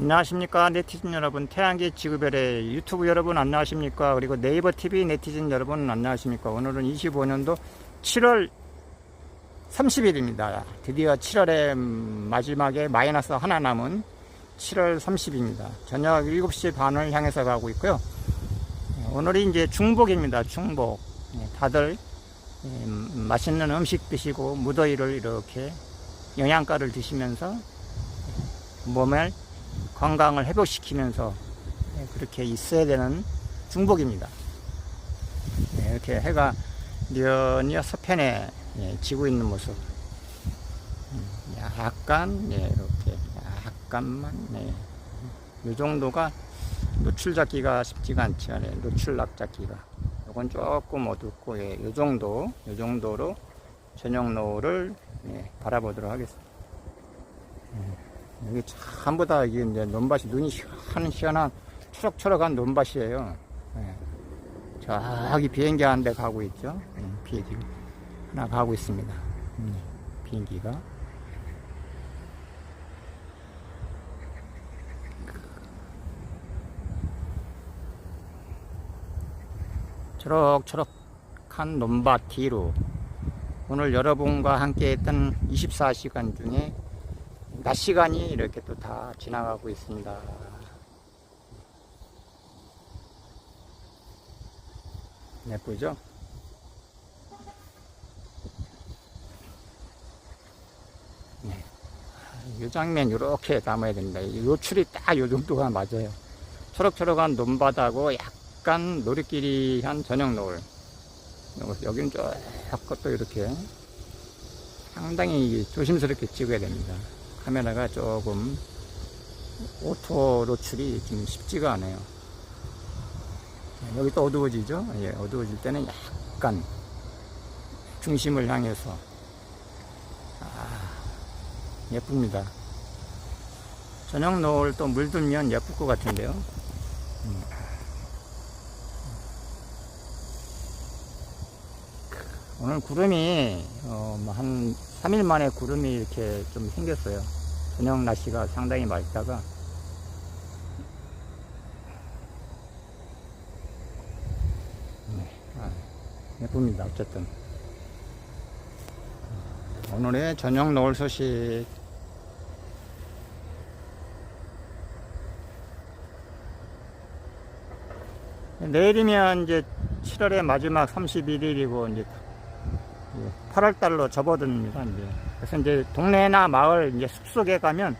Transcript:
안녕하십니까 네티즌 여러분. 태양계 지구별의 유튜브 여러분 안녕하십니까? 그리고 네이버 TV 네티즌 여러분 안녕하십니까? 오늘은 25년도 7월 30일입니다. 드디어 7월의 마지막에 마이너스 하나 남은 7월 30입니다. 저녁 7시 반을 향해서 가고 있고요. 오늘이 이제 중복입니다. 중복. 예, 다들 예, 맛있는 음식 드시고 무더위를 이렇게 영양가를 드시면서 몸을 건강을 회복시키면서 예, 그렇게 있어야 되는 중복입니다. 예, 이렇게 해가 뉘어뉘어 서편에 예, 지고 있는 모습. 음, 약간, 예, 이렇게, 약간만, 네. 이 정도가 노출 잡기가 쉽지가 않죠. 네, 노출락 잡기가. 이건 조금 어둡고, 예, 이 정도, 이 정도로 노을을 예, 바라보도록 하겠습니다. 여기 전부 다 이게 이제 논밭이 눈이 시원한 시원한 초록초록한 논밭이에요. 예. 저기 비행기 한 대 가고 있죠. 예, 비행기 하나 가고 있습니다. 음, 비행기가. 초록초록한 논밭 뒤로 오늘 여러분과 함께 했던 24시간 중에 낮 시간이 이렇게 또 다 지나가고 있습니다. 예쁘죠? 네. 이 장면 이렇게 담아야 됩니다. 이 노출이 딱이 정도가 맞아요. 초록초록한 논바다고 약간 노릇끼리 한 저녁 노을. 여기는 조금 또 이렇게 상당히 조심스럽게 찍어야 됩니다. 카메라가 조금 오토 노출이 좀 쉽지가 않아요. 여기 또 어두워지죠? 예, 어두워질 때는 약간 중심을 향해서 아, 예쁩니다. 저녁 노을 또 물들면 예쁠 것 같은데요. 음. 오늘 구름이 어, 뭐한 3일 만에 구름이 이렇게 좀 생겼어요. 저녁 날씨가 상당히 맑다가 네, 아, 예쁩니다. 어쨌든 오늘의 저녁 노을 소식 내일이면 이제 7월의 마지막 31일이고 이제 8월 달로 접어듭니다. 이제. 그래서 이제 동네나 마을 이제 숲속에 가면